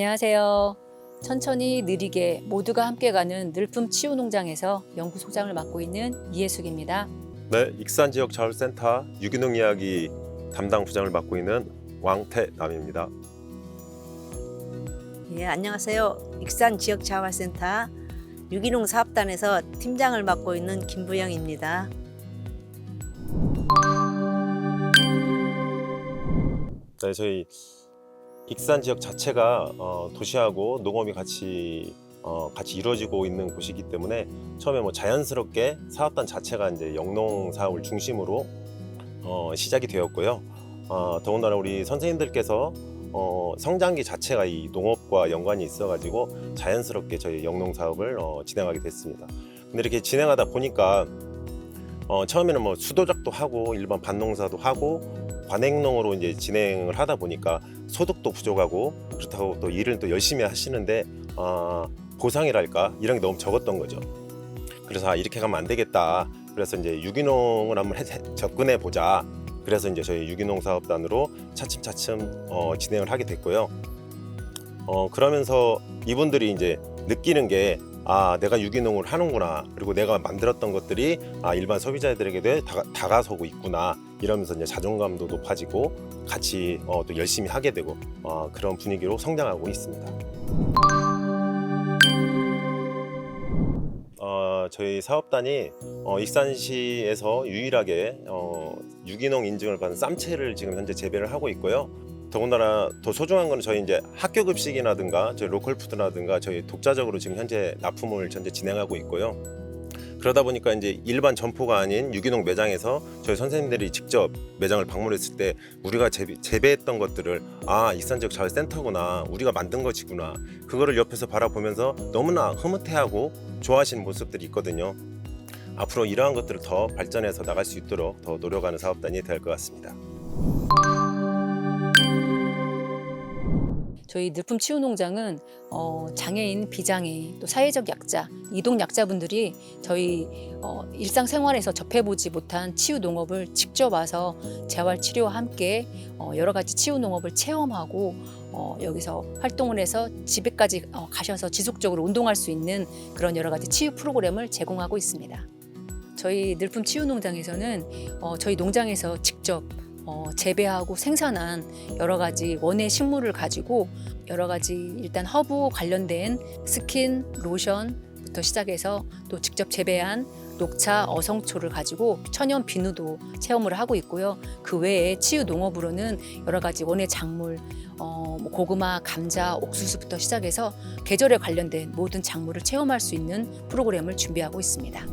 안녕하세요. 천천히 느리게 모두가 함께 가는 늘품 치유 농장에서 연구소장을 맡고 있는 이혜숙입니다. 네, 익산 지역 자율센터 유기농 이야기 담당 부장을 맡고 있는 왕태남입니다. 예, 안녕하세요. 익산 지역 자활센터 유기농 사업단에서 팀장을 맡고 있는 김부영입니다. 네, 저희 익산 지역 자체가 어, 도시하고 농업이 같이 어, 같이 이루어지고 있는 곳이기 때문에 처음에 뭐 자연스럽게 사업단 자체가 이제 영농 사업을 중심으로 어, 시작이 되었고요. 어, 더군다나 우리 선생님들께서 어, 성장기 자체가 이 농업과 연관이 있어가지고 자연스럽게 저희 영농 사업을 어, 진행하게 됐습니다. 근데 이렇게 진행하다 보니까 어, 처음에는 뭐 수도작도 하고 일반 반농사도 하고 관행농으로 이제 진행을 하다 보니까 소득도 부족하고 그렇다고 또 일을 또 열심히 하시는데 어, 보상이랄까 이런 게 너무 적었던 거죠. 그래서 아, 이렇게 가면 안 되겠다. 그래서 이제 유기농을 한번 해, 해- 접근해 보자. 그래서 이제 저희 유기농 사업단으로 차츰차츰 어, 진행을 하게 됐고요. 어, 그러면서 이분들이 이제 느끼는 게 아, 내가 유기농을 하는구나. 그리고 내가 만들었던 것들이 아, 일반 소비자들에게도 다가, 다가서고 있구나. 이러면서 이제 자존감도 높아지고 같이 어, 또 열심히 하게 되고 어, 그런 분위기로 성장하고 있습니다. 어, 저희 사업단이 어, 익산시에서 유일하게 어, 유기농 인증을 받은 쌈채를 지금 현재 재배를 하고 있고요. 더군다나 더 소중한 거는 저희 이제 학교 급식이라든가 저희 로컬 푸드라든가 저희 독자적으로 지금 현재 납품을 현재 진행하고 있고요. 그러다 보니까 이제 일반 점포가 아닌 유기농 매장에서 저희 선생님들이 직접 매장을 방문했을 때 우리가 재배, 재배했던 것들을 아 익산 지역 자율센터구나 우리가 만든 것이구나 그거를 옆에서 바라보면서 너무나 흐뭇해하고 좋아하시는 모습들이 있거든요. 앞으로 이러한 것들을 더 발전해서 나갈 수 있도록 더 노력하는 사업단이 될 것 같습니다. 저희 늘품 치유 농장은 어, 장애인, 비장애인, 또 사회적 약자, 이동 약자분들이 저희 어, 일상생활에서 접해보지 못한 치유 농업을 직접 와서 재활 치료와 함께 어, 여러 가지 치유 농업을 체험하고 어, 여기서 활동을 해서 집에까지 어, 가셔서 지속적으로 운동할 수 있는 그런 여러 가지 치유 프로그램을 제공하고 있습니다. 저희 늘품 치유 농장에서는 어, 저희 농장에서 직접 어, 재배하고 생산한 여러 가지 원예 식물을 가지고 여러 가지 일단 허브 관련된 스킨, 로션부터 시작해서 또 직접 재배한 녹차, 어성초를 가지고 천연 비누도 체험을 하고 있고요. 그 외에 치유 농업으로는 여러 가지 원예 작물, 어, 뭐 고구마, 감자, 옥수수부터 시작해서 계절에 관련된 모든 작물을 체험할 수 있는 프로그램을 준비하고 있습니다.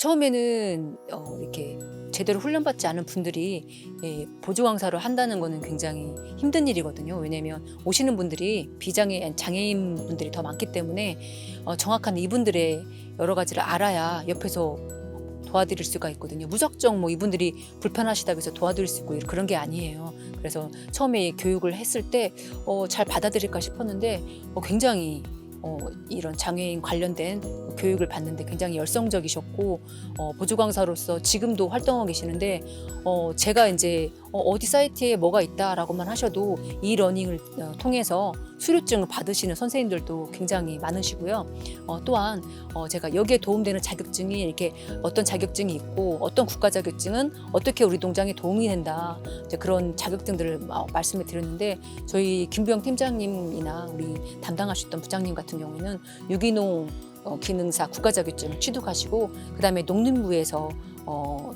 처음에는 어, 이렇게 제대로 훈련받지 않은 분들이 예, 보조 강사를 한다는 거는 굉장히 힘든 일이거든요. 왜냐하면 오시는 분들이 비장애 장애인 분들이 더 많기 때문에 어, 정확한 이분들의 여러 가지를 알아야 옆에서 도와드릴 수가 있거든요. 무작정 뭐 이분들이 불편하시다고 해서 도와드릴 수 있고 그런 게 아니에요. 그래서 처음에 교육을 했을 때 어, 잘 받아들일까 싶었는데 어, 굉장히 어, 이런 장애인 관련된 교육을 받는데 굉장히 열성적이셨고 어, 보조 강사로서 지금도 활동하고 계시는데 어, 제가 이제 어, 디 사이트에 뭐가 있다라고만 하셔도 이 러닝을 어, 통해서 수료증을 받으시는 선생님들도 굉장히 많으시고요. 어, 또한 어, 제가 여기에 도움되는 자격증이 이렇게 어떤 자격증이 있고 어떤 국가 자격증은 어떻게 우리 농장에 도움이 된다 이제 그런 자격증들을 어, 말씀을 드렸는데 저희 김부영 팀장님이나 우리 담당하셨던 부장님 같은 경우에는 유기농 어, 기능사 국가 자격증을 취득하시고 그다음에 농림부에서 어,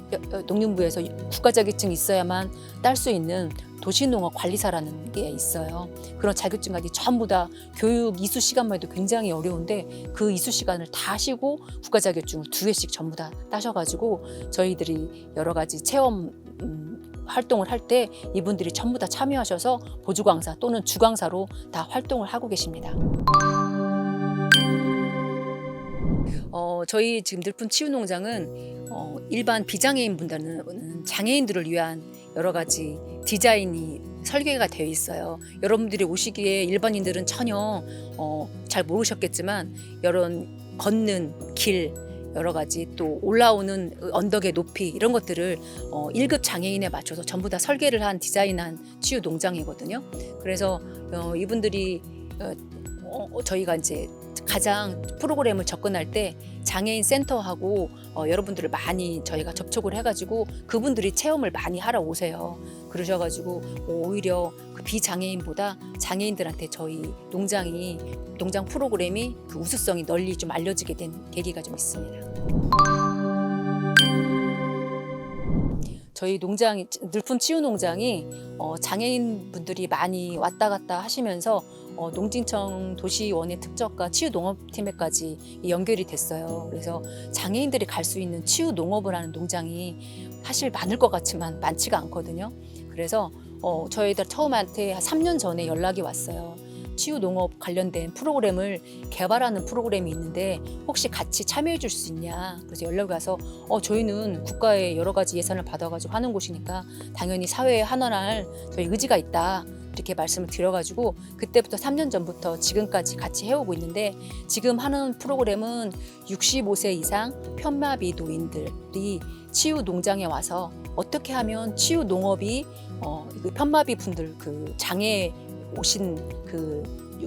농림부에서 국가 자격증이 있어야만 딸 수 있는 도시농업 관리사라는 게 있어요. 그런 자격증까지 전부 다 교육 이수 시간만 해도 굉장히 어려운데 그 이수 시간을 다 하시고 국가 자격증을 두 개씩 전부 다 따셔가지고 저희들이 여러 가지 체험 음, 활동을 할 때 이분들이 전부 다 참여하셔서 보조 강사 또는 주 강사로 다 활동을 하고 계십니다. 어, 저희 지금 늘품 치유 농장은 어, 일반 비장애인 분들은 장애인들을 위한 여러 가지 디자인이 설계가 되어 있어요. 여러분들이 오시기에 일반인들은 전혀 어, 잘 모르셨겠지만 이런 걷는 길 여러 가지 또 올라오는 언덕의 높이 이런 것들을 어, 1급 장애인에 맞춰서 전부 다 설계를 한 디자인한 치유 농장이거든요. 그래서 어, 이분들이 어, 어, 저희가 이제 가장 프로그램을 접근할 때 장애인 센터하고 어, 여러분들을 많이 저희가 접촉을 해가지고 그분들이 체험을 많이 하러 오세요. 그러셔가지고 오히려 그 비장애인보다 장애인들한테 저희 농장이 농장 프로그램이 그 우수성이 널리 좀 알려지게 된 계기가 좀 있습니다. 저희 농장 늘품 치유 농장이 어, 장애인 분들이 많이 왔다 갔다 하시면서 어, 농진청 도시원의 특적과 치유 농업팀에까지 연결이 됐어요. 그래서 장애인들이 갈 수 있는 치유 농업을 하는 농장이 사실 많을 것 같지만 많지가 않거든요. 그래서 어, 저희들 처음한테 한 3년 전에 연락이 왔어요. 치유 농업 관련된 프로그램을 개발하는 프로그램이 있는데 혹시 같이 참여해 줄 수 있냐. 그래서 연락이 와서 어, 저희는 국가의 여러 가지 예산을 받아가지고 하는 곳이니까 당연히 사회에 환원할 저희 의지가 있다. 이렇게 말씀을 드려가지고 그때부터 3년 전부터 지금까지 같이 해오고 있는데 지금 하는 프로그램은 65세 이상 편마비 노인들이 치유 농장에 와서 어떻게 하면 치유 농업이 어, 그 편마비 분들 그 장애 오신 그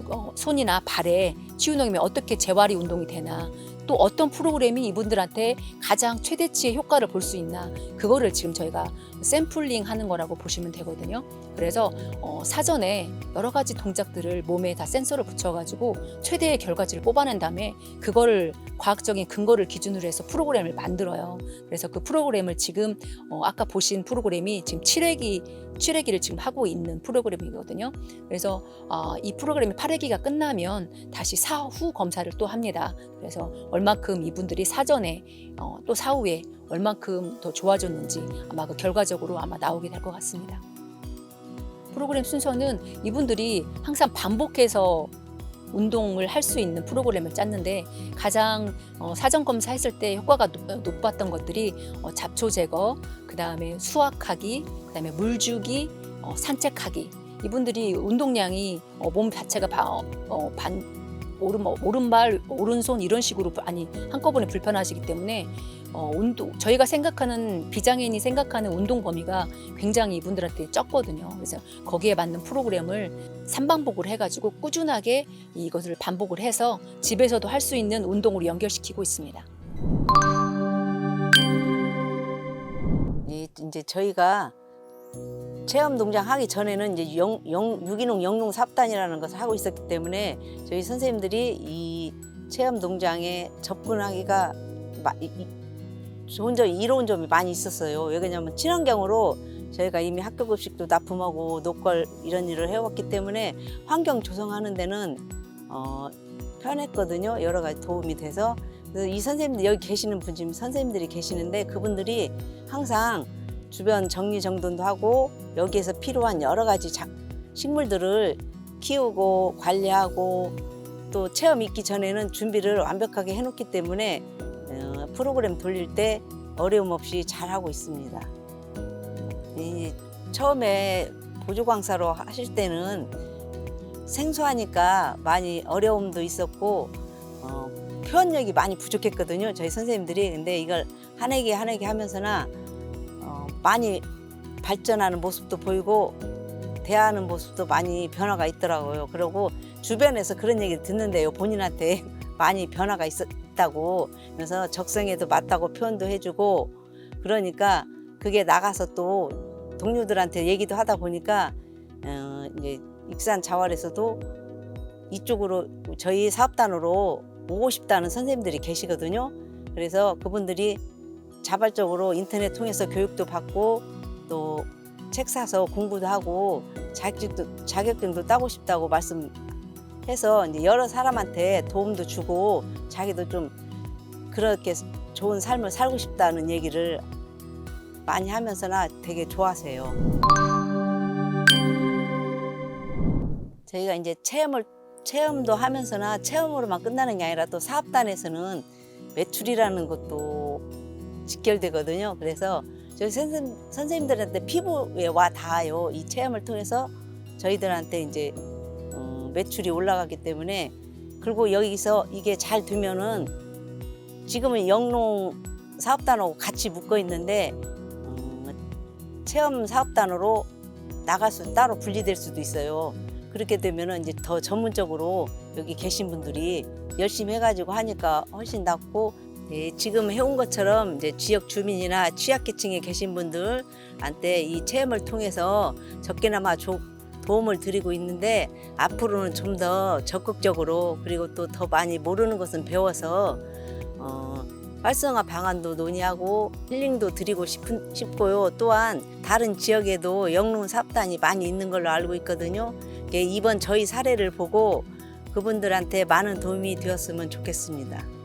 어, 손이나 발에 치유 농업이 어떻게 재활이 운동이 되나 또 어떤 프로그램이 이분들한테 가장 최대치의 효과를 볼 수 있나 그거를 지금 저희가 샘플링 하는 거라고 보시면 되거든요. 그래서 어, 사전에 여러 가지 동작들을 몸에 다 센서를 붙여가지고 최대의 결과치를 뽑아낸 다음에 그거를 과학적인 근거를 기준으로 해서 프로그램을 만들어요. 그래서 그 프로그램을 지금 어, 아까 보신 프로그램이 지금 7회기 7회기를 지금 하고 있는 프로그램이거든요. 그래서 어, 이 프로그램이 8회기가 끝나면 다시 사후 검사를 또 합니다. 그래서 얼마큼 이분들이 사전에 어, 또 사후에 얼마큼 더 좋아졌는지 아마 그 결과적으로 아마 나오게 될 것 같습니다. 프로그램 순서는 이분들이 항상 반복해서 운동을 할 수 있는 프로그램을 짰는데 가장 어, 사전 검사했을 때 효과가 높, 높았던 것들이 어, 잡초 제거, 그 다음에 수확하기, 그 다음에 물 주기, 어, 산책하기. 이분들이 운동량이 어, 몸 자체가 바, 어, 어, 반 오른 뭐, 오른발, 오른손 이런 식으로 아니 한꺼번에 불편하시기 때문에 어, 운동 저희가 생각하는 비장애인이 생각하는 운동 범위가 굉장히 이분들한테 적거든요. 그래서 거기에 맞는 프로그램을 삼반복을 해가지고 꾸준하게 이것을 반복을 해서 집에서도 할 수 있는 운동으로 연결시키고 있습니다. 이- 이제 저희가 체험 농장 하기 전에는 이제 영, 영, 유기농 영농 삽단이라는 것을 하고 있었기 때문에 저희 선생님들이 이 체험 농장에 접근하기가 마- 이- 이- 좋은 점이 이로운 점이 많이 있었어요. 왜 그러냐면 친환경으로 저희가 이미 학교 급식도 납품하고 노걸 이런 일을 해왔기 때문에 환경 조성하는 데는 어, 편했거든요. 여러 가지 도움이 돼서 그래서 이 선생님들 여기 계시는 분 지금 선생님들이 계시는데 그분들이 항상 주변 정리정돈도 하고 여기에서 필요한 여러 가지 작- 식물들을 키우고 관리하고 또 체험 있기 전에는 준비를 완벽하게 해놓기 때문에 어, 프로그램 돌릴 때 어려움 없이 잘 하고 있습니다. 이 처음에 보조광사로 하실 때는 생소하니까 많이 어려움도 있었고 어, 표현력이 많이 부족했거든요. 저희 선생님들이 근데 이걸 한 해기 한 해기 하면서나 어, 많이 발전하는 모습도 보이고 대하는 모습도 많이 변화가 있더라고요. 그리고 주변에서 그런 얘기를 듣는데요. 본인한테 많이 변화가 있었다고 그래서 적성에도 맞다고 표현도 해주고 그러니까 그게 나가서 또 동료들한테 얘기도 하다 보니까 어, 이제 익산 자활에서도 이쪽으로 저희 사업단으로 오고 싶다는 선생님들이 계시거든요. 그래서 그분들이 자발적으로 인터넷 통해서 교육도 받고 또 책 사서 공부도 하고 자격증도, 자격증도 따고 싶다고 말씀해서 이제 여러 사람한테 도움도 주고 자기도 좀 그렇게 좋은 삶을 살고 싶다는 얘기를 많이 하면서나 되게 좋아하세요. 저희가 이제 체험을 체험도 하면서나 체험으로만 끝나는 게 아니라 또 사업단에서는 매출이라는 것도 직결되거든요. 그래서 저희 선생, 선생님들한테 피부에 와 닿아요. 이 체험을 통해서 저희들한테 이제 음, 매출이 올라가기 때문에 그리고 여기서 이게 잘 되면은 지금은 영농 사업단하고 같이 묶어 있는데 음, 체험 사업단으로 나갈 수 따로 분리될 수도 있어요. 그렇게 되면은 이제 더 전문적으로 여기 계신 분들이 열심히 해가지고 하니까 훨씬 낫고 예, 지금 해온 것처럼 이제 지역 주민이나 취약계층에 계신 분들한테 이 체험을 통해서 적게나마 조, 도움을 드리고 있는데 앞으로는 좀 더 적극적으로 그리고 또 더 많이 모르는 것은 배워서 어, 활성화 방안도 논의하고 힐링도 드리고 싶은, 싶고요. 또한 다른 지역에도 영농 사업단이 많이 있는 걸로 알고 있거든요. 예, 이번 저희 사례를 보고 그분들한테 많은 도움이 되었으면 좋겠습니다.